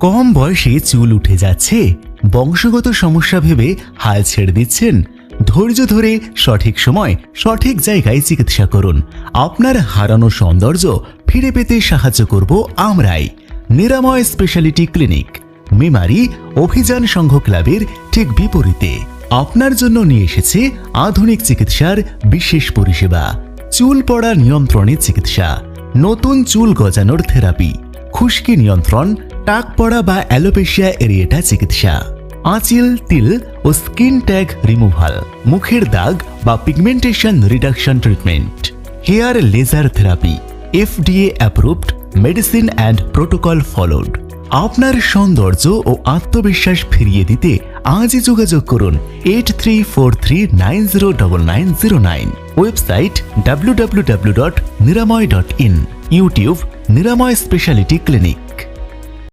কম বয়সে চুল উঠে যাচ্ছে। বংশগত সমস্যা ভেবে হাল ছেড়ে দিচ্ছেন। ধৈর্য ধরে সঠিক সময়, সঠিক জায়গায় চিকিৎসা করুন। আপনার হারানো সৌন্দর্য ফিরে পেতে সাহায্য করব আমরাই। নিরাময় স্পেশালিটি ক্লিনিক, মেমারি অভিযান সংঘ ক্লাবের ঠিক বিপরীতে। আপনার জন্য নিয়ে এসেছে আধুনিক চিকিৎসার বিশেষ পরিষেবা। চুল পড়া নিয়ন্ত্রণে চিকিৎসা, নতুন চুল গজানোর থেরাপি, খুশকি নিয়ন্ত্রণ টাক পড়া বা অ্যালোপেশিয়া এরিয়েটা চিকিৎসা। আঁচিল, তিল ও স্কিন ট্যাগ রিমুভাল, মুখের দাগ বা pigmentation reduction treatment. Hair laser therapy, FDA approved, medicine and protocol followed. আপনার সৌন্দর্য ও আত্মবিশ্বাস ফিরিয়ে দিতে আজই যোগাযোগ করুন eight three four three nine zero double nine zero nine website W W W dot Niramoy dot in YouTube Niramoy speciality clinic.